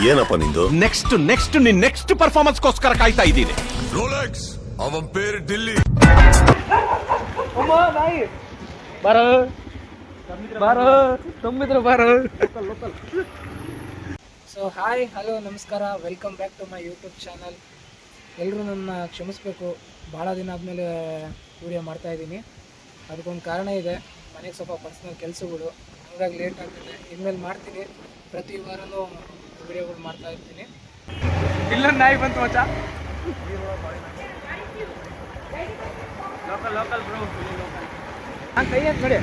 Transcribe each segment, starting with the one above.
ಏನಪ್ಪ ನಿಂದು? Next next ನಿನ್ ನೆಕ್ಸ್ಟ್ ಪರ್ಫಾರ್ಮೆನ್ಸ್ಗೋಸ್ಕರ ಕಾಯ್ತಾ ಇದ್ದೀನಿ. ರೋಲೆಕ್ಸ್ ಅವನ್ ಪೇರು ಡಿಲ್ಲಿ. ಬಾರೋ. ಬಾರೋ. ತುಂಬಿದ್ರು ಬಾರೋ. ಸೊ ಹಾಯ್ ಹಲೋ ನಮಸ್ಕಾರ. Welcome back to my YouTube channel ಎಲ್ಲರೂ ನನ್ನ ಕ್ಷಮಿಸ್ಬೇಕು. ಭಾಳ ದಿನ ಆದಮೇಲೆ ವಿಡಿಯೋ ಮಾಡ್ತಾ ಇದ್ದೀನಿ. ಅದಕ್ಕೊಂದು ಕಾರಣ ಇದೆ. ಮನೆಗೆ ಸ್ವಲ್ಪ ಪರ್ಸ್ನಲ್ ಕೆಲಸಗಳು. ಹಂಗಾಗಿ ಲೇಟ್ ಆಗ್ತಿದೆ. ಇನ್ಮೇಲೆ ಮಾಡ್ತೀನಿ. ಪ್ರತಿ ವಾರನೂ ವಿಡಿಯೋಗಳು ಮಾಡ್ತಾ ಇರ್ತೀನಿ. ಇಲ್ಲೊಂದು ನಾಯಿ ಬಂತು ಮಚ್ಚ. ಲೋಕಲ್ ಲೋಕಲ್ ಬ್ರೋ ನಾನು ಕೈ ಅಂತ ನೋಡಿ.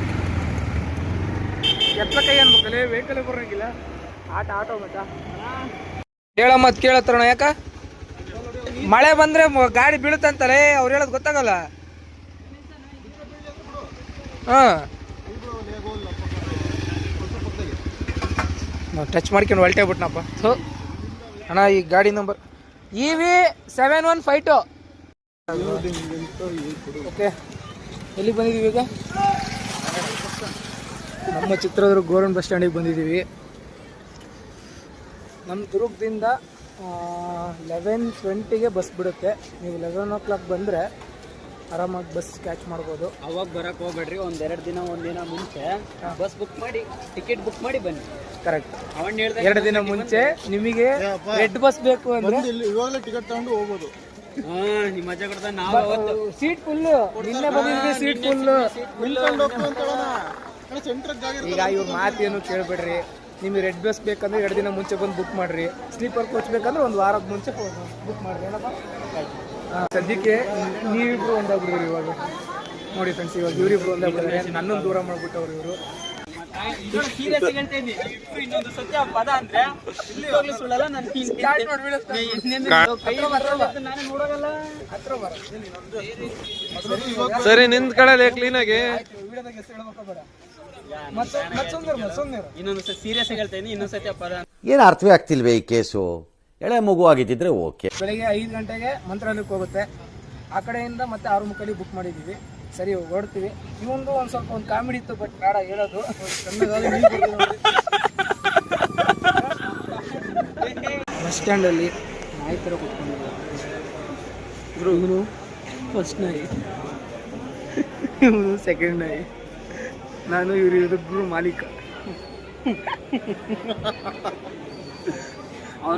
ಎತ್ತ ಕೈ ಅನ್ಬೇಕಲ್ಲೇ ವೆಹಿಕಲ್ ಬರೋಂಗಿಲ್ಲ. ಆಟ ಆಟೋ ಮಚ್ಚ. ಹೇಳ ಮತ್ ಕೇಳತ್ತಣ ಯಾಕ? ಮಳೆ ಬಂದ್ರೆ ಗಾಡಿ ಬೀಳುತ್ತಂತಾರೆ ಅವ್ರು ಹೇಳೋದು ಗೊತ್ತಾಗಲ್ಲ. ಹಾ ಟಚ್ ಮಾಡ್ಕೊಂಡು ಹೊಲ್ಟೇ ಬಿಟ್ನಪ್ಪ. ಸೊ ಅಣ್ಣ ಈ ಗಾಡಿ number E V seven one five two okay. ಎಲ್ಲಿ ಬಂದಿದ್ದೀವಿ ಈಗ? ನಮ್ಮ ಚಿತ್ರದುರ್ಗ ಗೋರ್ಮೆಂಟ್ ಬಸ್ ಸ್ಟ್ಯಾಂಡಿಗೆ ಬಂದಿದ್ದೀವಿ. ನಮ್ಮ ದುರ್ಗದಿಂದ ಲೆವೆನ್ ಟ್ವೆಂಟಿಗೆ ಬಸ್ ಬಿಡುತ್ತೆ. ನೀವು ಲೆವೆನ್ ಓ ಕ್ಲಾಕ್ ಬಂದರೆ ಆರಾಮಾಗಿ ಬಸ್ ಕ್ಯಾಚ್ ಮಾಡ್ಬೋದು. ಅವಾಗ ಬರೋಕ್ಕೆ ಹೋಗ್ಬೇಡ್ರಿ ಒಂದೆರಡು ದಿನ ಒಂದಿನ ಮುಂಚೆ ಬಸ್ ಬುಕ್ ಮಾಡಿ ಟಿಕೆಟ್ ಬುಕ್ ಮಾಡಿ ಬನ್ನಿ. ಕರೆಕ್ಟ್. ಎರಡು ದಿನ ಮುಂಚೆ ನಿಮಗೆ ರೆಡ್ ಬಸ್ ಬೇಕು ಇಲ್ಲಿ ಇವಾಗಲೇ ಟಿಕೆಟ್ ತಗೊಂಡು ಹೋಗ್ಬೋದು. ಹಾ ನಿಮ್ ಮಜಾ ಕೊಡ್ತಾ ನಾವು ಅವತ್ತು. ಸೀಟ್ ಫುಲ್ ನಿನ್ನೆ ಬಂದಿದ್ವಿ ಸೀಟ್ ಫುಲ್ ಈಗ ಇವ್ರ ಮಾತೇನು ಕೇಳ್ಬೇಡ್ರಿ. ನಿಮಗೆ ರೆಡ್ ಬಸ್ ಬೇಕಂದ್ರೆ ಎರಡು ದಿನ ಮುಂಚೆ ಬಂದು ಬುಕ್ ಮಾಡ್ರಿ. ಸ್ಲೀಪರ್ ಕೋಚ್ ಬೇಕಂದ್ರೆ ಒಂದು ವಾರದ ಮುಂಚೆ ಬುಕ್ ಮಾಡ್ರಿ ಸದ್ಯಕ್ಕೆ ನೀವಿಬ್ರು ಒಂದಾಗ್ಬಿಡ್ರಿ ಇವಾಗ. ನೋಡಿ ಫ್ರೆಂಡ್ಸ್ ಇವಾಗ ಇವರಿಬ್ರು ಒಂದಾಗ್ಬಿಡ್ರಿ ನನ್ನೊಂದು ದೂರ ಮಾಡ್ಬಿಟ್ಟವ್ರು ಇವರು. ಇನ್ನೊಂದು ಸತ್ಯ ಪದ ಅಂದ್ರೆ ನಿಜವಾಗ್ಲೂ ಸುಳ್ಳಲ್ಲ ನಾನು ಕೈ ನಾನು ನೋಡೋಗಲ್ಲ ಹತ್ರ ಬರ ಸರಿ ನಿಂತ್ಕೊಳ್ಳಲ್ಲ ಕ್ಲೀನಾಗಿ ಕ್ಲೀನ್ ಇನ್ನೊಂದು ಸೀರಿಯಸ್ ಇನ್ನೊಂದು ಸತ್ಯ ಪದ ಏನು ಅರ್ಥವೇ ಆಗ್ತಿಲ್ವೇ ಈ ಕೇಸು ಎಳೆ ಮಗು ಆಗಿದ್ದಿದ್ರೆ ಓಕೆ ಬೆಳಿಗ್ಗೆ ಐದು ಗಂಟೆಗೆ ಮಂತ್ರಾಲಯಕ್ಕೆ ಹೋಗುತ್ತೆ ಆ ಕಡೆಯಿಂದ ಮತ್ತೆ ಆರು ಮುಕ್ಕಲಿ ಬುಕ್ ಮಾಡಿದ್ದೀವಿ ಸರಿ ಓಡ್ತೀವಿ ಇವೊಂದು ಒಂದು ಸ್ವಲ್ಪ ಒಂದು ಕಾಮಿಡಿ ಇತ್ತು ಬಟ್ ಬೇಡ ಹೇಳೋದು. ಬಸ್ ಸ್ಟ್ಯಾಂಡಲ್ಲಿ ನಾಯಿ ಥರ ಕೂತ್ಕೊಂಡಿದ್ದಾರೆ. ಇವನು ಫಸ್ಟ್ ನಾಯಿ. ಇವನು ಸೆಕೆಂಡ್ ನಾಯಿ. ನಾನು ಇವರು ಇವ್ರಿಬ್ರು ಮಾಲೀಕ.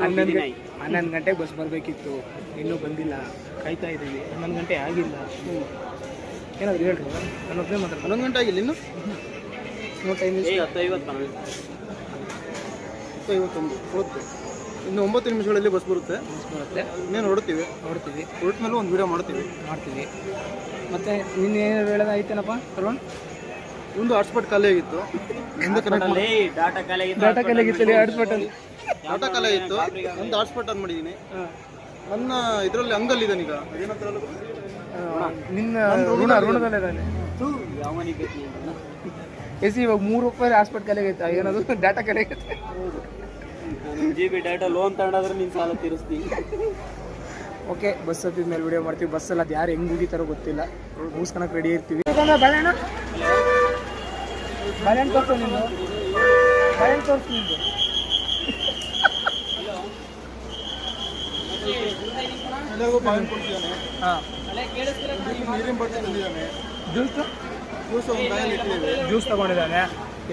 ಹನ್ನೊಂದು ಹನ್ನೊಂದು ಗಂಟೆಗೆ ಬಸ್ ಬರಬೇಕಿತ್ತು. ಇನ್ನೂ ಬಂದಿಲ್ಲ. ಕಾಯ್ತಾ ಇದ್ದೀವಿ ಹನ್ನೊಂದು ಗಂಟೆ ಆಗಿಲ್ಲ. ಏನಾದ್ರು ಹೇಳ್ರಿ. ನಾನು ಒಬ್ಬನೇ ಮಾತ್ರ ಹನ್ನೊಂದು ಗಂಟೆ ಆಗಿಲ್ಲ ಇನ್ನು? ನೋ ಟೈಮ್ ಹತ್ತು ಐವತ್ತು ಓಕೆ. ಇನ್ನು ಒಂಬತ್ತು ನಿಮಿಷಗಳಲ್ಲಿ ಬಸ್ ಬರುತ್ತೆ. ಬಸ್ ಬರುತ್ತೆ. ಇನ್ನೇನು ಹೊರಡ್ತೀವಿ? ನೋಡ್ತೀವಿ ಹೊರಟ ಮೇಲೆ ಒಂದು ವೀಡಿಯೋ ಮಾಡ್ತೀವಿ. ಮಾಡ್ತೀವಿ. ಮತ್ತೆ ನಿನ್ನೆ ಏನು ಹೇಳೋದು ಐತೇನಪ್ಪ ತಗೊಂಡು ಒಂದು ಹಾಟ್ಸ್ಪಾಟ್ ಖಾಲಿ ಆಗಿತ್ತು. ಹಿಂದೆ ಕನೆಕ್ಟ್ ಮಾಡಿ ಡಾಟಾ ಖಾಲಿ ಆಗಿತ್ತು ಹಾಟ್ಸ್ಪಾಟ್ ಅಲ್ಲಿ ಡಾಟಾ ಖಾಲಿ ಆಗಿತ್ತು. ಒಂದು ಹಾಟ್ಸ್ಪಾಟ್ ಆನ್ ಮಾಡಿದ್ದೀನಿ ನನ್ನ ಇದರಲ್ಲಿ ಅಂಗಲ್ ಇದ್ದಾನೆ ಈಗ. ಅದೇನಂತಾರಲ್ಲ? ನಿನ್ನ ಋಣ ಋಣದಲ್ಲೇ ಇದ್ದಾನೆ. ಯಾವನಿಗೆ ಎಸಿ ಇವಾಗ ಮೂರು ರೂಪಾಯಿ ಹಾಸ್ಪಿಟ್ ಕಲೆಗೈತೆ ಏನದು ಡಾಟಾ ಕಲೆಗೈತೆ ಜಿ ಬಿ ಡಾಟಾ ಲೋನ್ ತಗೊಂಡಾದ್ರೆ ನೀನು ಸಾಲ ತೀರಿಸ್ತೀನಿ ಓಕೆ ಬಸ್ ಹತ್ತಿದ ಮೇಲೆ ವಿಡಿಯೋ ಮಾಡ್ತೀವಿ. ಬಸ್ಸಲ್ಲಿ ಅದು ಯಾರು ಹೆಂಗೆ ಮುಗಿತಾರೋ ಗೊತ್ತಿಲ್ಲ. ಮುಗಿಸ್ಕೊಳಕ್ಕೆ ರೆಡಿ ಇರ್ತೀವಿ. ತೋರಿಸು ನಿಂದು. ತೋರಿಸು ನಿಂದು. ಎಲ್ಲರಿಗೂ ಹಾಂ. ಜ್ಯೂಸ್ ಜ್ಯೂಸ್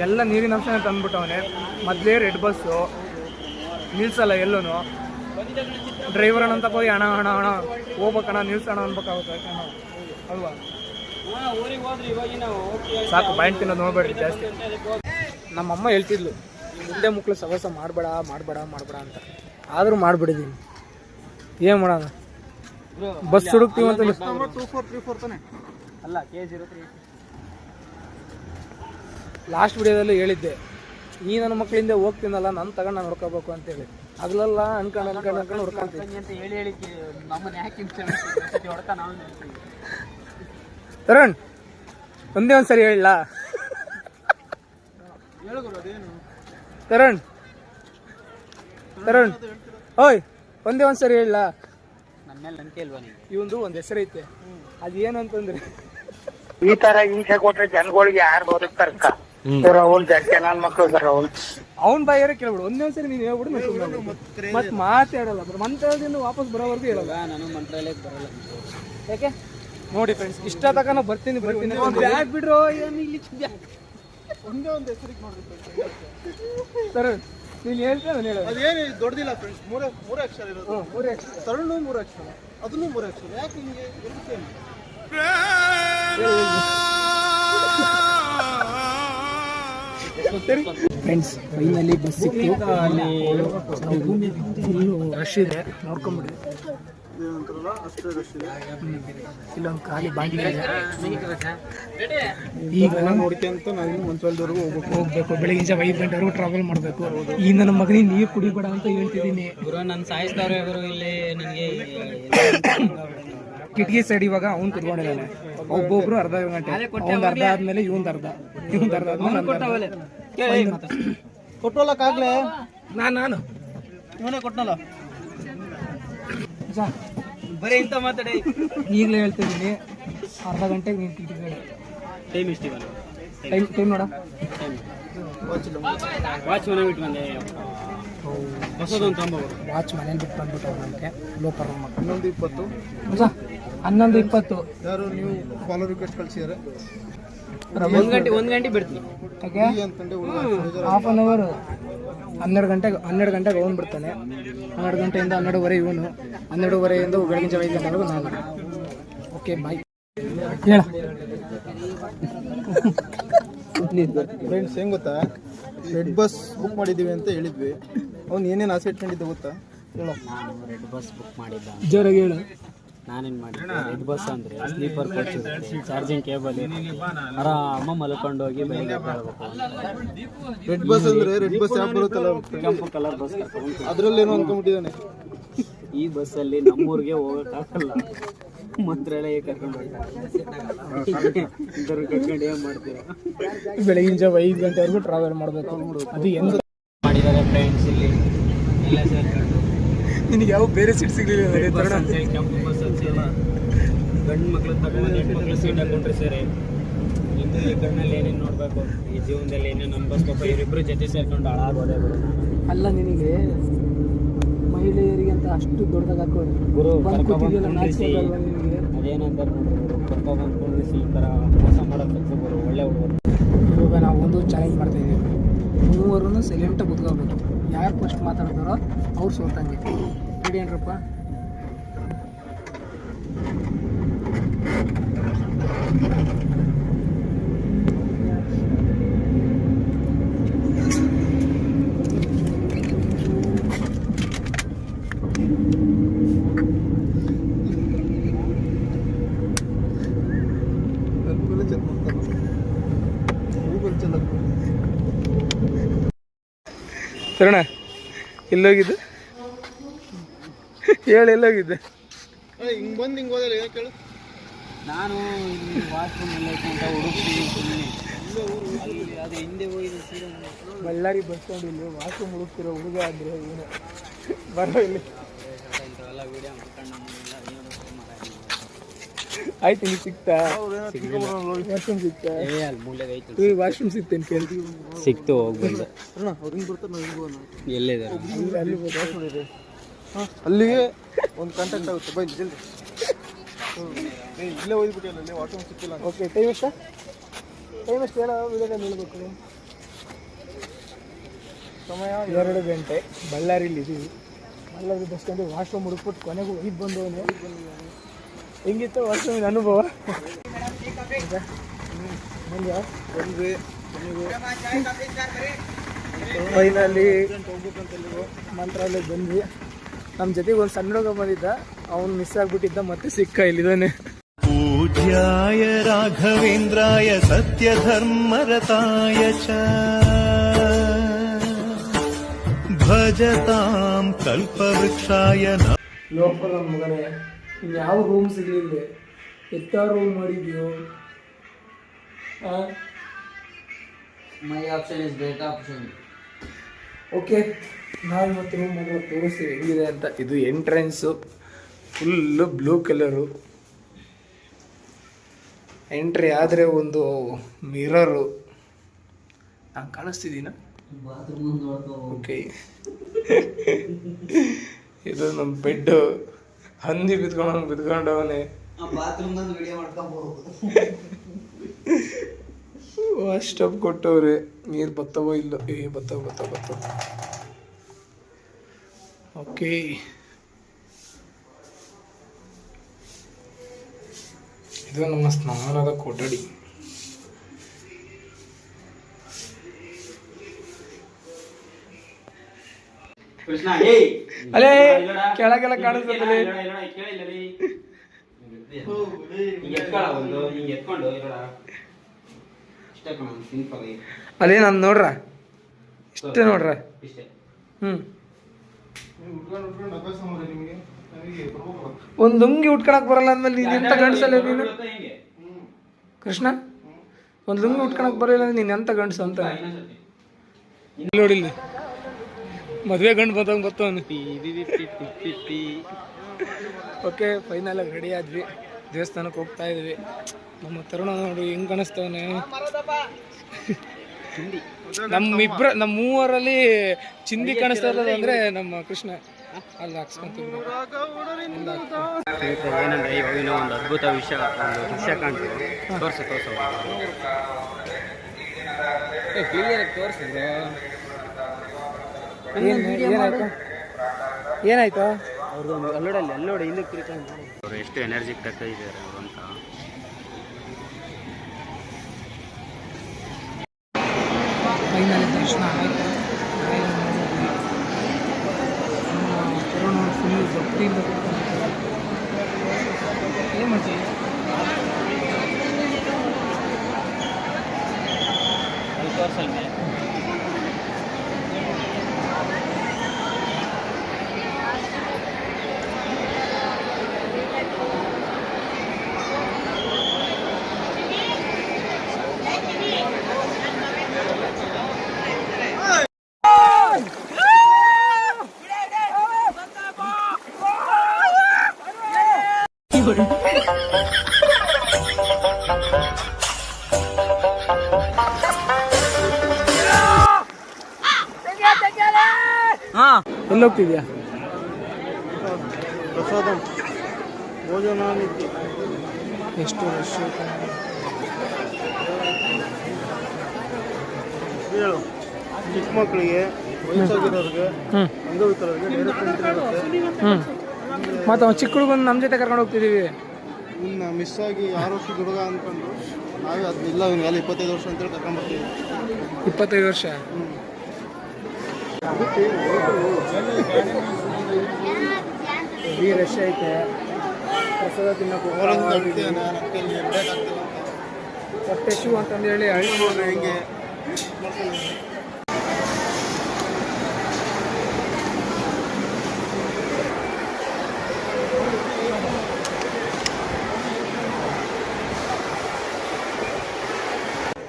ಎಲ್ಲ ನೀರಿನ ಅಂಶನೇ ತಂದ್ಬಿಟ್ಟವನೆ. ಮೊದಲೇ ರೆಡ್ ಬಸ್ಸು ನಿಲ್ಸಲ್ಲ ಎಲ್ಲೂ ಡ್ರೈವರ್ ಅಂತ ಹೋಗಿ ಹಣ ಹಣ ಹಣ ಹೋಗ್ಬೇಕಣ್ಣ ನಿಲ್ಸೋಣ ಅನ್ಬೇಕಾಗುತ್ತೆ ಅಲ್ವಾ? ಸಾಕು ಬಾಯಿಂಟ್ ತಿನ್ನೋದು ನೋಡ್ಬೇಡ್ರಿ ಜಾಸ್ತಿ. ನಮ್ಮಮ್ಮ ಹೇಳ್ತಿದ್ಲು, ಮುಂದೆ ಮಕ್ಕಳು ಸವಸ ಮಾಡಬೇಡ ಮಾಡಬೇಡ ಮಾಡಬೇಡ ಅಂತ. ಆದರೂ ಮಾಡಿಬಿಡಿದ್ದೀನಿ ಏನು ಮಾಡೋಣ? ಬಸ್ ಹುಡುಕ್ತೀವಿ ಅಂತ ಅಲ್ಲ ಕೆ ಜೀರೋ ತ್ರೀ ಲಾಸ್ಟ್ ವಿಡಿಯೋದಲ್ಲಿ ಹೇಳಿದ್ದೆ ನೀ ನನ್ನ ಮಕ್ಕಳಿಂದ ಹೋಗ್ತೀನಲ್ಲ ನನ್ನ ತಗೊಂಡು ನಾನು ಹುಡ್ಕೋಬೇಕು ಅಂತೇಳಿ ಹಗಲೆಲ್ಲ ಅನ್ಕೊಂಡು ಅನ್ಕೊಂಡು ಅನ್ಕೊಂಡು ಹುಡ್ಕೊಂತೀನಿ ಅಂತ ಹೇಳಿ ಹೇಳಿ. ತರುಣ್ ಒಂದೇ ಒಂದ್ಸರಿ ಹೇಳಲ್ಲ ತರುಣ್ ತರುಣ್ ಓಯ್ ಒಂದೇ ಒಂದ್ಸರಿ ಹೇಳಲ್ಲ ಇವಂದು ಒಂದ್ ಹೆಸರೈತೆ ಅದು ಏನು ಅಂತಂದ್ರೆ ಈ ತರ ಹಿಂಸೆ ಕೊಟ್ರೆ ಜನಗಳಿಗೆ ಯಾರು ಬದುಕ್ತಾರಕ್ಕ ಅವ್ನ್ ಬಾಯಾರ ಕೇಳ್ಬಿಡು ಒಂದೇ ಸರಿ ನೀನು ಹೇಳ್ಬಿಡು ನಾನು ಮತ್ತೆ ಮಾತಾಡಲ್ಲ ಬರೋ ಮಂತ್ರಾಲಯದಿಂದ ವಾಪಸ್ ಬರೋವರೆಗೂ ಹೇಳಲ್ಲ. ನಾನು ಮಂತ್ರಾಲಯಕ್ಕೆ ಬರಲ್ಲ. ಯಾಕೆ? ನೋಡಿ ಫ್ರೆಂಡ್ಸ್ ಇಷ್ಟ ತಕ ನಾ ಬರ್ತೀನಿ ಬರ್ತೀನಿ ಬ್ಯಾಗ್ ಬಿಡ್ರೋ ಏನು ಇಲ್ಲಿ ಒಂದೇ ಒಂದು ಹೆಸರಿಗೆ ನೋಡ್ರಿ ಸರ್ ನೀನು ಹೇಳ್ತಾ ನಾನು ಹೇಳೋದು. ಅದೇನು ದೊಡ್ಡದಿಲ್ಲ ಫ್ರೆಂಡ್ಸ್ ಮೂರೇ ಮೂರೇ ಅಕ್ಷರ ಇರೋದು. ಹ್ಞೂ ಮೂರೇ ಅಕ್ಷರ. ತರುಣು ಮೂರು ಅಕ್ಷರ ಅದನ್ನು ಮೂರು ಅಕ್ಷರ. ಯಾಕೆ ನಿಮಗೆ ಸೇಮ್? ಫ್ರೆಂಡ್ಸ್ ಫೈನಲಿ ಬಸ್ ಸಿಕ್ತು. ಅಲ್ಲಿ ರಶ್ ಇದೆ ನೋಡ್ಕೊಂಬಿಡಿ. ಏನಂತಾರಲ್ಲ ಅಷ್ಟೇ ರಶ್ ಇದೆ. ಇಲ್ಲೊಂದು ಖಾಲಿ ಬಾಗಿಲು ಈಗ ನೋಡ್ಕೊಂತ ನಾವು ಮಂತ್ರಾಲಯದವರೆಗೂ ಹೋಗ್ಬೇಕು. ಹೋಗ್ಬೇಕು ಬೆಳಗಿನ ಜಾವ ಐದು ಗಂಟೆವರೆಗೂ ಟ್ರಾವೆಲ್ ಮಾಡಬೇಕು. ಈ ನನ್ನ ಮಗನಿಗೆ ನೀರು ಕುಡಿಬೇಡ ಅಂತ ಹೇಳ್ತಿದ್ದೀನಿ. ಗುರು ನನ್ನ ಸಾಯಿಸ್ತಾವ್ರೆ ಅವರು ಇಲ್ಲಿ ನನಗೆ ಕಿಟಕಿ ಸೈಡ್ ಇವಾಗ ಅವ್ನು ಕುತ್ಕೊಂಡಿದ್ದಾನೆ. ಒಬ್ಬೊಬ್ರು ಅರ್ಧ ಗಂಟೆ. ಅವ್ನ್ ಅರ್ಧ ಆದ್ಮೇಲೆ ಇವನ್ ಅರ್ಧ. ಇವಂದು ಅರ್ಧ ಆದ್ಮೇಲೆ. ಕೊಟ್ಟೋಲಕ್ಕಾಗ್ಲೇ ನಾನ್ ನಾನು. ಇವನೇ ಕೊಟ್ಟನಲ್ಲ ಬರೀ ಇಂಥ ಮಾತಾಡಿ? ಈಗಲೇ ಹೇಳ್ತಿದ್ದೀನಿ ಅರ್ಧ ಗಂಟೆಗೆ ಕಡೆ ಟೈಮ್ ಎಷ್ಟು ಇವಾಗ ಟೈಮ್ ಟೈಮ್ ನೋಡ. ವಾಚ್ ಮನೆ ಬಿಟ್ಟು ಬಂದೆ. ಹೊಸದೊಂದು ತಂಬೋದು ವಾಚ್ ಮನೇಲಿ ಬಿಟ್ಟು ಬಂದ್ಬಿಟ್ಟು ನನಗೆ ಲೋಪರ್ ಮಗ ಹನ್ನೊಂದು ಇಪ್ಪತ್ತು. ಹನ್ನೊಂದು ಇಪ್ಪತ್ತು. ಯಾರು ನೀವು ಫಾಲೋ ರಿಕ್ವೆಸ್ಟ್ ಕಳ್ಸಿದಾರೆ? ಒಂದು ಗಂಟೆ ಒಂದು ಗಂಟೆ ಬಿಡ್ತೀನಿ. ಅಂತಂಡೆ ಹಾಫ್ ಅನ್ ಅವರ್ ಹನ್ನೆರಡು ಗಂಟೆಗೆ ಹನ್ನೆರಡು ಗಂಟೆಗೆ ಅವನು ಬಿಡ್ತಾನೆ. ಹನ್ನೆರಡು ಗಂಟೆಯಿಂದ ಹನ್ನೆರಡುವರೆ ಇವನು. ಹನ್ನೆರಡುವರೆಯಿಂದ ಬೆಳಗಿನ ಜಾವ ಐದು ಗಂಟೆವರೆಗೂ ನಾನು. ಓಕೆ ಬಾಯ್ ಹೇಳ. ಫ್ರೆಂಡ್ಸ್ ಹೆಂಗ್ ಗೊತ್ತಾ? ರೆಡ್ ಬಸ್ ಬುಕ್ ಮಾಡಿದ್ದೀವಿ ಅಂತ ಹೇಳಿದ್ವಿ. ಅವ್ನು ಏನೇನು ಆಸೆ ಇಟ್ಕೊಂಡಿದ್ದ ಗೊತ್ತಾ? ಹೇಳೋ. ನಾನು ರೆಡ್ ಬಸ್ ಬುಕ್ ಮಾಡಿದ್ದ ಜೋರಾಗಿ ಹೇಳು. ನಾನೇನು ಮಾಡಿದ್ದೆ? ರೆಡ್ ಬಸ್ ಅಂದರೆ ಸ್ಲೀಪರ್ ಕೋಚ್ ಇರುತ್ತೆ ಚಾರ್ಜಿಂಗ್ ಕೇಬಲ್ ಆರಾಮ ಮಲ್ಕೊಂಡು ಹೋಗಿ ಬೆಳಿಗ್ಗೆ ಬರಬೇಕು ರೆಡ್ ಬಸ್ ಅಂದ್ರೆ ರೆಡ್ ಬಸ್ ಯಾಕೆ ಬರುತ್ತಲ್ಲ? ಕೆಂಪು ಕಲರ್ ಬಸ್ ಅದರಲ್ಲಿ ಏನೋ ಅನ್ಕೊಂಡ್ಬಿಟ್ಟಿದ್ದಾನೆ ಈ ಬಸ್ಸಲ್ಲಿ ನಮ್ಮೂರಿಗೆ ಹೋಗೋಕ್ಕಾಗಲ್ಲ. ಮಂತ್ರಾಲಯ ಕರ್ಕೊಂಡು ಹೋಗ್ತಾರೆ. ಕರ್ಕೊಂಡು ಏನು ಮಾಡ್ತೀರಾ? ಬೆಳಗಿನ ಜಾವ ಐದು ಗಂಟೆವರೆಗೂ ಟ್ರಾವೆಲ್ ಮಾಡಬೇಕು. ಅದು ಎಂದ ಮಾಡಿದ್ದಾರೆ ಫ್ರೆಂಡ್ಸ್ ಇಲ್ಲಿ. ಇಲ್ಲ ನಿನಗೆ ಯಾವ ಬೇರೆ ಸೀಟ್ ಸಿಗಲಿಲ್ಲ ಕೆಂಪು ಬಸ್ ಗಂಡು ಮಕ್ಳು ತಗೊಂಡು ಹೆಣ್ಣು ಮಕ್ಳು ಸೀಟ್ ಹಾಕೊಂಡ್ರಿ ಸೇರಿ ಇನ್ನು ಈ ಕಣ್ಣಲ್ಲಿ ಏನೇನು ನೋಡಬೇಕು? ಈ ಜೀವನದಲ್ಲಿ ಏನೇನು ಅನ್ಭವಿಸ್ಬೇಕು? ಇವರಿಬ್ರು ಜೊತೆ ಸೇರ್ಕೊಂಡು ಹಾಳಾಗೋದೆ ಅಲ್ಲ ನಿನಗೆ ಮಹಿಳೆಯರಿಗೆ ಅಂತ ಅಷ್ಟು ದೊಡ್ಡದಾಗ ಹಾಕೋದು ಗುರು ಅದೇನಂತಾರೆ ನೋಡ್ರಿ ಗುರು ಕುಂಡ್ರಿಸಿ ಈ ಥರ ಮೋಸ ಮಾಡೋದು ಕೆಲಸ ಗುರು ಒಳ್ಳೆ ಹುಡುಗರು. ಇವಾಗ ನಾವು ಒಂದು ಚಾಲೆಂಜ್ ಮಾಡ್ತಾ ಇದ್ದೀವಿ. ಮೂವರೂ ಸೈಲೆಂಟಾಗಿ ಕುತ್ಕೋಬೇಕು ಯಾರು ಫಸ್ಟ್ ಮಾತಾಡ್ತಾರೋ ಅವ್ರು ಸೋತಂಗೆ. ರೆಡಿ ಏನ್ರಪ್ಪ? ಸರಣ ಎಲ್ಲೋಗಿದ್ದು? ಹೇಳಿ ಎಲ್ಲೋಗಿದ್ದೆ? ಹಿಂಗೆ ಬಂದು ಹಿಂಗೆ ಹೋದಲ್ಲ ಏನು ಹೇಳು ನಾನು ಇಲ್ಲಿ ವಾಶ್ರೂಮ್ ಎಲ್ಲ ಇಟ್ಕೊಂಡ ಅಂತ ಹುಡುಕ್ತೀನಿ ಸುಮ್ಮನೆ ಅದು ಹಿಂದೆ ಹೋಗಿದೆ ಸೀರೆ ಬಳ್ಳಾರಿ ಬಸ್ ಸ್ಟ್ಯಾಂಡ್ ಇಲ್ಲಿ ವಾಶ್ರೂಮ್ ಹುಡುಕ್ತಿರೋ ಹುಡುಗ ಆದರೆ ಏನು? ಬರೋ ಇಲ್ಲಿ. ಆಯ್ತು ನೀವು ಸಿಕ್ತಾ? ವಾಶ್ರೂಮ್ ಸಿಕ್ತಾ? ಐತೆ ವಾಶ್ರೂಮ್ ಸಿಗ್ತೇನೆ ಕೇಳ್ತೀವಿ ಸಿಕ್ತು ಹೋಗಿ ಬಂದೆ. ಅವ್ರಿಗೆ ಅವ್ರು ಹಿಂಗೆ ಬರ್ತಾರೆ ನಾವು ಹಿಂಗೆ ಹೋಗೋಣ? ಎಲ್ಲಿದೆ ಅಲ್ಲಿ. ಅಲ್ಲಿಗೆ ಒಂದು ಕಾಂಟ್ಯಾಕ್ಟ್ ಆಗುತ್ತೆ. ಬೈ ಜಲ್ದಿ. ಇಲ್ಲೇ ಹೋಗ್ಬಿಟ್ಟಿಲ್ಲ ಅಲ್ಲಿ ಆಟೋ ಸಿಕ್ಕಿಲ್ಲ. ಓಕೆ ಟೈಮ್ ಎಷ್ಟು? ಟೈಮ್ ಎಷ್ಟು ಹೇಳೋ ವಿಡಿಯೋದಲ್ಲಿ ಹೇಳ್ಬೇಕು. ಸಮಯ ಎರಡು ಗಂಟೆ. ಬಳ್ಳಾರಿಲಿ ಇದ್ದೀವಿ ಬಳ್ಳಾರಿ ಬಸ್ ಸ್ಟ್ಯಾಂಡ್ ವಾಶ್ರೂಮ್ ಹುಡುಕ್ಬಿಟ್ಟು ಕೊನೆಗೂ ಇದು ಬಂದವನು ಹೆಂಗಿತ್ತು ವಾಶ್ರೂಮಿನ ಅನುಭವ? ಬಂದ್ಯಾ? ಬಂದ್ವಿ. ಫೈನಲಿ ಮಂತ್ರಾಲಯ ಬಂದ್ವಿ. ನಮ್ಮ ಜೊತೆಗೆ ಒಂದು ಸಣ್ಣ ಹುಡುಗ ಬಂದಿದ್ದ. ಅವ್ನು ಮಿಸ್ ಆಗ್ಬಿಟ್ಟಿದ್ದ ಮತ್ತೆ ಸಿಕ್ಕ ಇಲ್ಲಿದ್ದಾನೆ. ಪೂಜ್ಯಾಯ ರಾಘವೇಂದ್ರಾಯ ಸತ್ಯ ಧರ್ಮರತಾಯ ಚ. ಭಜತಾಂ ಕಲ್ಪವೃಕ್ಷಾಯ ಲೋಪ ನನ್ನ ಮಗನೇ ಯಾವ ರೂಮ್ ಸಿಗಲಿಲ್ಲ ಎತ್ತ room ಮಾಡಿದ್ಯೋ? My option is better option okay ನಾವು ಇವತ್ತು ರೂಮ್ ಮಾಡಿರೋ ತೋರಿಸ್ತೀವಿ ಹೆಂಗಿದೆ ಅಂತ. ಇದು entrance full blue colour entry ಆದರೆ ಒಂದು ಮಿರರು ನಾನು ಕಾಣಿಸ್ತಿದ್ದೀನ? ಓಕೆ ಇದು ನಮ್ಮ ಬೆಡ್ ಹಂದಿ ಬಿದ್ಕೊಂಡು ಬಿದ್ಕೊಂಡವನೇ. ಸ್ಟಪ್ ಕೊಟ್ಟವ್ರೆ. ನೀರು ಬತ್ತವೋ ಇಲ್ಲ? ಏ ಬತ್ತವ ಬತ್ತ ಬತ್ತವ. ಓಕೆ. ಇದು ನಮ್ಮ ಸ್ನಾನದ ಕೊಠಡಿ. ಅಲೇ ಕೆಳಗೆಲ್ಲ ಕಾಣಿಸ್ತದೆ ಅದೇ ನಾನು ನೋಡ್ರ? ಇಷ್ಟೇ ನೋಡ್ರ? ಇಷ್ಟೇ. ಒಂದು ಲುಂಗಿ ಉಟ್ಕೊಳಕ್ ಬರಲ್ಲ ಅಂದ್ಮೇಲೆ ನೀನು ಎಂತ ಗಂಡಸಲ್ಲ ನೀನು? ಕೃಷ್ಣ? ಒಂದು ಲುಂಗಿ ಉಟ್ಕೊಳಕ್ ಬರಲ್ಲ ಅಂದ್ರೆ ನೀನು ಎಂತ ಗಂಡಸು ಅಂತ? ನೋಡಿಲ್ಲ ಮದುವೆ ಗಂಡು ಬಂದಂಗೆ ಬರ್ತವನು ಓಕೆ ಫೈನಲ್ ಆಗಿ ರೆಡಿ ಆದ್ವಿ. ದೇವಸ್ಥಾನಕ್ಕೆ ಹೋಗ್ತಾ ಇದ್ವಿ. ನಮ್ಮ ತರುಣ ನೋಡಿ ಹೆಂಗ್ ಕಾಣಿಸ್ತವನೆ? ನಮ್ಮ ಇಬ್ಬರ ನಮ್ಮ ಮೂವರಲ್ಲಿ ಚಿಂದಿ ಕಾಣಿಸ್ತಾ ಇರೋದು ಅಂದ್ರೆ ನಮ್ಮ ಕೃಷ್ಣ. ಅಲ್ಲ ಹಾಕ್ಸ್ಕೊಂತೀವಿ ಏನಂದ್ರೆ ಇವಾಗ ಇನ್ನೂ ಒಂದು ಅದ್ಭುತ ವಿಷಯ ಒಂದು ದೃಶ್ಯ ಕಾಣ್ತೀವಿ ತೋರಿಸಿ ತೋರಿಸು. ಕ್ಲಿಯರ್ ತೋರಿಸಿದ್ರು. ಏನಾಯ್ತು ಏನಾಯ್ತು? ಅವ್ರದ್ದು ಅಲ್ಲೋಡಲ್ಲಿ ಅಲ್ಲೋಡಿ ಇನ್ನೂ ಎಷ್ಟು ಎನರ್ಜಿ ಕಕ್ಕ ಇದ್ದಾರೆ ಅವರು ಅಂತ. ಫೈನಲ್ ದರ್ಶನ ಆಯಿತು ಕೊರೋನಾ ಫುಲ್ ಭಕ್ತಿಯಿಂದ ಹೋಗ್ತಿದ್ಯಾ ಪ್ರಸಾದ. ಭೋಜನ ಎಷ್ಟು ರಶ್ ಹೇಳು. ಚಿಕ್ಕ ಮಕ್ಕಳಿಗೆ ವಯಸ್ಸಾಗಿರೋರಿಗೆ ಅಂಗವಿಕಲರಿಗೆ ಮತ್ತು ಅವ್ನು ಚಿಕ್ಕ ಹುಡುಗನ ನಮ್ಮ ಜೊತೆ ಕರ್ಕೊಂಡು ಹೋಗ್ತಿದ್ದೀವಿ ಇನ್ನು ಮಿಸ್ ಆಗಿ ಆರು ವರ್ಷ ಹುಡುಗ ಅಂದ್ಕೊಂಡು ನಾವೇ ಅದಿಲ್ಲ ಇವ್ನಿಗೆ ಅಲ್ಲಿ ಇಪ್ಪತ್ತೈದು ವರ್ಷ ಅಂತೇಳಿ ಕರ್ಕೊಂಬರ್ತೀವಿ ಇಪ್ಪತ್ತೈದು ವರ್ಷ? ಹೆವಿ ರಶ್ ಐತೆ. ಪ್ರಸಾದ ಬೇಕಾಗ್ತದೆ ಹೊಟ್ಟೆ ಶೂ ಅಂತಂದು ಹೇಳಿ ಹಳ್ಳಿ ಹೆಂಗೆ?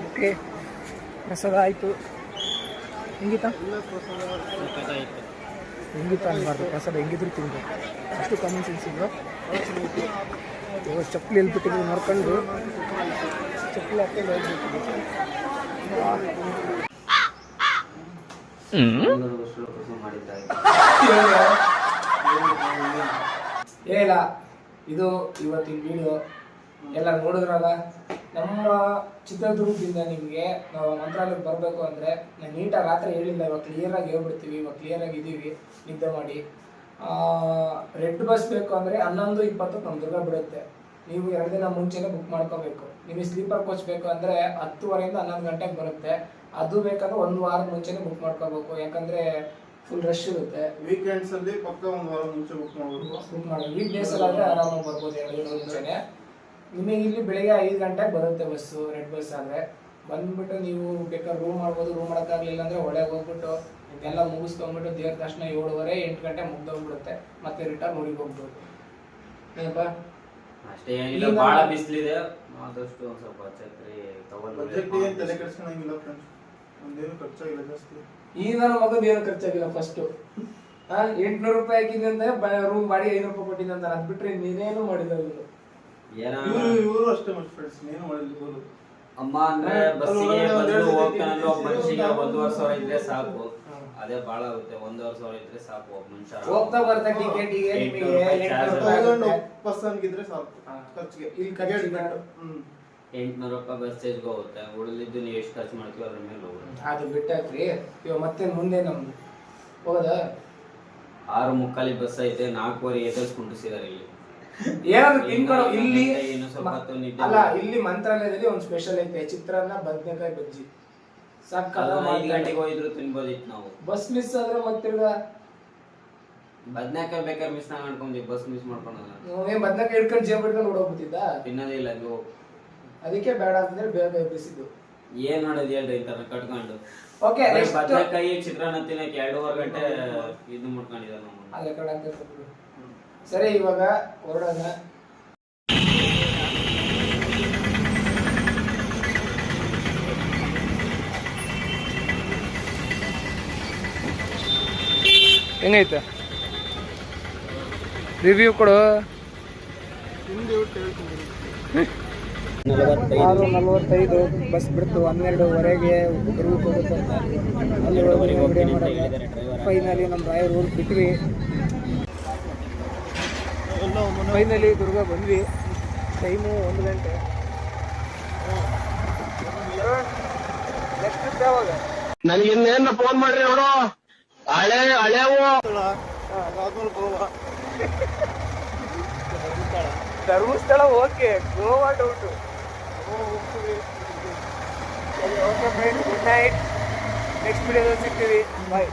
ಓಕೆ ಪ್ರಸಾದ ಆಯಿತು. ಹೆಂಗಿತ್ತ? ಹೆಂಗಿತ್ತ ಅನ್ಬಾರ್ದು, ಪ್ರಸಾದ ಹೆಂಗಿದ್ರು ತಿನ್ಬೇಕು ಅಷ್ಟು ಕಾಮನ್ ಸೆನ್ಸ್ ಇದ್ರು. ಚಪ್ಪಲಿ ಎಲ್ಲಿ ಬಿಟ್ಟಿದ್ರು ನೋಡ್ಕೊಂಡು. ಚಪ್ಪಲಿ ಹಾಕೊಂಡು ಹೋಗ್ಬೇಕು ಇದು ಇವತ್ತಿನ ವಿಡಿಯೋ ಎಲ್ಲ ನೋಡಿದ್ರಲ್ಲ? ನಮ್ಮ ಚಿತ್ರದುರ್ಗದಿಂದ ನಿಮಗೆ ನಾವು ಮಂತ್ರಾಲಯಕ್ಕೆ ಬರಬೇಕು ಅಂದರೆ ನಾನು ನೀಟಾಗಿ ರಾತ್ರಿ ಹೇಳಿಲ್ಲ. ಇವಾಗ ಕ್ಲಿಯರಾಗಿ ಹೇಳ್ಬಿಡ್ತೀವಿ. ಇವಾಗ ಕ್ಲಿಯರಾಗಿ ಇದ್ದೀವಿ ನಿದ್ದೆ ಮಾಡಿ. ರೆಡ್ ಬಸ್ ಬೇಕು ಅಂದರೆ ಹನ್ನೊಂದು ಇಪ್ಪತ್ತು ನಮ್ಮ ದುರ್ಗ ಬಿಡುತ್ತೆ. ನೀವು ಎರಡು ದಿನ ಮುಂಚೆನೇ ಬುಕ್ ಮಾಡ್ಕೋಬೇಕು. ನಿಮಗೆ ಸ್ಲೀಪರ್ ಕೋಚ್ ಬೇಕು ಅಂದರೆ ಹತ್ತುವರೆಯಿಂದ ಹನ್ನೊಂದು ಗಂಟೆಗೆ ಬರುತ್ತೆ. ಅದು ಬೇಕಾದ್ರೆ ಒಂದು ವಾರದ ಮುಂಚೆನೇ ಬುಕ್ ಮಾಡ್ಕೋಬೇಕು. ಯಾಕಂದರೆ ಫುಲ್ ರಶ್ ಇರುತ್ತೆ. ವೀಕೆಂಡ್ಸ್ ಅಲ್ಲಿ ಪಕ್ಕ ಒಂದು ವಾರ ಮುಂಚೆ ಬುಕ್ ಮಾಡಬೇಕು. ಬುಕ್ ಮಾಡಿ. ವೀಕ್ ಡೇಸ್ ಆದ್ರೆ ಆರಾಮಾಗಿ ಬರ್ಬೋದು ಎರಡು ದಿನ ಮುಂಚೆನೆ. ನಿಮಗೆ ಇಲ್ಲಿ ಬೆಳಿಗ್ಗೆ ಐದು ಗಂಟೆಗೆ ಬರುತ್ತೆ ಬಸ್ಸು ರೆಡ್ ಬಸ್ ಆದರೆ ಬಂದ್ಬಿಟ್ಟು ನೀವು ಬೇಕಾದ್ರೆ ರೂಮ್ ಮಾಡ್ಬೋದು ರೂಮ್ ಮಾಡೋಕ್ಕಾಗಲಿಲ್ಲ ಅಂದರೆ ಒಳಗೆ ಹೋಗ್ಬಿಟ್ಟು ಇದೆಲ್ಲ ಮುಗಿಸ್ಕೊಂಡ್ಬಿಟ್ಟು ದೇವ್ರ ದರ್ಶನ ಏಳುವರೆ ಎಂಟು ಗಂಟೆ ಮುಗ್ದೋಗ್ಬಿಡುತ್ತೆ. ಮತ್ತೆ ರಿಟರ್ನ್ ಊರಿಗೆ ಹೋಗ್ಬೋದು. ಏನಪ್ಪ? ಅಷ್ಟೇ ಏನಿಲ್ಲ ಭಾಳ ಬಿಸಿಲಿದೆ. ಆದಷ್ಟು ಒಂದು ಸ್ವಲ್ಪ ಛತ್ರಿ ಬಜೆಟ್ ತಗೊಂಡು ಏನು ತಲೆ ಕೆಡಿಸ್ಕೊಳಂಗಿಲ್ಲ ಫ್ರೆಂಡ್ಸ್ ಒಂದೇನು ಖರ್ಚಾಗಿಲ್ಲ ಜಾಸ್ತಿ. ಈಗ ನನ್ನ ಮಗದ ಏನು ಖರ್ಚಾಗಿಲ್ಲ ಫಸ್ಟು ಎಂಟ್ನೂರು ರೂಪಾಯಿ ಹಾಕಿದಂತೆ ರೂಮ್ ಬಾಡಿಗೆ ಐನೂರು ರೂಪಾಯಿ ಕೊಟ್ಟಿದ್ದಂತ ಅದು ಬಿಟ್ಟರೆ ನೀನೇನು ಮಾಡಿಲ್ಲ ಇವ್ರು. ಏನೋ ಇವರು ಇವರು ಅಷ್ಟೇ ಮತ್ತೆ ಫ್ರೆಂಡ್ಸ್ ಏನು ಮಾಡಿಲ್ಲ ಇವರು. ಅಮ್ಮ ಅಂದ್ರೆ ಬಸ್ಸಿಗೆ ಬಂದು ಹೋಗ್ತಾನಂದ್ರೆ ಒಬ್ಬ ಮನುಷ್ಯಗೆ ಒಂದೂವರೆ ಸಾವಿರ ಇದ್ರೆ ಸಾಕು. ಅದೇ ಬಾಳ ಆಗುತ್ತೆ ಒಂದೂವರೆ ಸಾವಿರ ಇದ್ರೆ ಸಾಕು ಒಬ್ಬ ಮನುಷ್ಯ. ಹೋಗ್ತಾ ಬರ್ತಾ ಟಿಕೆಟಿಗೆ ನಿಮಗೆ ಎಂಟ್ನೂರು ತೌಸಂಡ್ ಪರ್ಸನ್ಗೆ ಇದ್ರೆ ಸಾಕು. ಖರ್ಚಿಗೆ. ಇಲ್ಲಿ ಖರ್ಚಿಗೆ. ಹ್ಮ್. ಎಂಟ್ನೂರು ರೂಪಾಯಿ ಬಸ್ ಚಾರ್ಜ್ಗೆ ಹೋಗುತ್ತೆ. ಉಳಿದಿದ್ದು ನೀವು ಎಷ್ಟು ಖರ್ಚು ಮಾಡ್ತೀವಿ ಅದ್ರ ಮೇಲೆ ಹೋಗುತ್ತೆ. ಅದು ಬಿಟ್ಟಾಕ್ರಿ ಇವಾಗ ಮತ್ತೆ ಮುಂದೆ ನಮ್ದು. ಹೋದ ಆರು ಮುಕ್ಕಾಲಿ ಬಸ್ ಐತೆ ನಾಲ್ಕೂವರೆ ಎದುರಿಸ್ಕೊಂಡಿಸಿದಾರೆ ಇಲ್ಲಿ. ಏನಾದ್ರು ತಿನ್ಕೊಂಡು ಇಲ್ಲಿ ಅಲ್ಲ ಇಲ್ಲಿ ಮಂತ್ರಾಲಯದಲ್ಲಿ ಒಂದು ಸ್ಪೆಷಲ್ ಐತೆ ಚಿತ್ರಾನ್ನ ಬದನೆಕಾಯಿ ಬಜ್ಜಿ. ಸಕ್ಕದ ಗಂಟೆಗೆ ಹೋಗಿದ್ರು ತಿನ್ಬೋದಿತ್ತು ನಾವು. ಬಸ್ ಮಿಸ್ ಆದ್ರೆ ಮತ್ತೆ ಬದ್ನಾಕಾಯಿ ಬೇಕಾದ್ರೆ ಮಿಸ್ ಮಾಡ್ಕೊಂಡ್ವಿ ಬಸ್ ಮಿಸ್ ಮಾಡ್ಕೊಳಲ್ಲ ಏನ್ ಬದನೆಕಾಯಿ ಹಿಡ್ಕೊಂಡು ಜೇಬ್ ಹಿಡ್ಕೊಂಡು ಓಡೋಗ್ಬಿಟ್ಟಿದ್ದ? ತಿನ್ನೋದೇ ಇಲ್ಲ ನೀವು. ಅದಕ್ಕೆ ಬೇಡ ಅಂತಂದ್ರೆ ಬೇಗ ಎಬ್ಬಿಸಿದ್ದು ಏನ್ ಮಾಡೋದು ಹೇಳ್ರಿ ಈ ತರ ಕಟ್ಕೊಂಡು. ಓಕೆ ಬದ್ನೆಕಾಯಿ ಚಿತ್ರಾನ್ನ ತಿನ್ನಕ್ಕೆ ಎರಡೂವರೆ ಗಂಟೆ ಇದು ಮಾಡ್ಕೊಂಡಿದ್ದಾರೆ ನಾವು ಅಲ್ಲೇ ಕಡೆ ಅಂತ. ಸರಿ, ಇವಾಗ ಹೊರಡೋಣ. ಹೆಂಗೈತೆ? ರಿವ್ಯೂ ಕೊಡು. ಆರು ನಲ್ವತ್ತೈದು, ಬಸ್ ಬಿಡ್ತು ಹನ್ನೆರಡುವರೆಗೆ ದುರ್ಗಕ್ಕೆ ಕೊಡುತ್ತೆ. ಅಲ್ಲಿ ಒಳಗೆ ಫೈನಲಿ ನಮ್ಮ ರಾಯರ್ ಊರು ಬಿಟ್ವಿ. ಫೈನಲಿ ದುರ್ಗ ಬಂದ್ವಿ. ಟೈಮು ಒಂದು ಗಂಟೆ. ನೆಕ್ಸ್ಟ್ ಯಾವಾಗ Dharmasthala okay Goa doubt okay friend good night next ವಿಡಿಯೋದಲ್ಲಿ ಸಿಗ್ತೀವಿ. ಬಾಯ್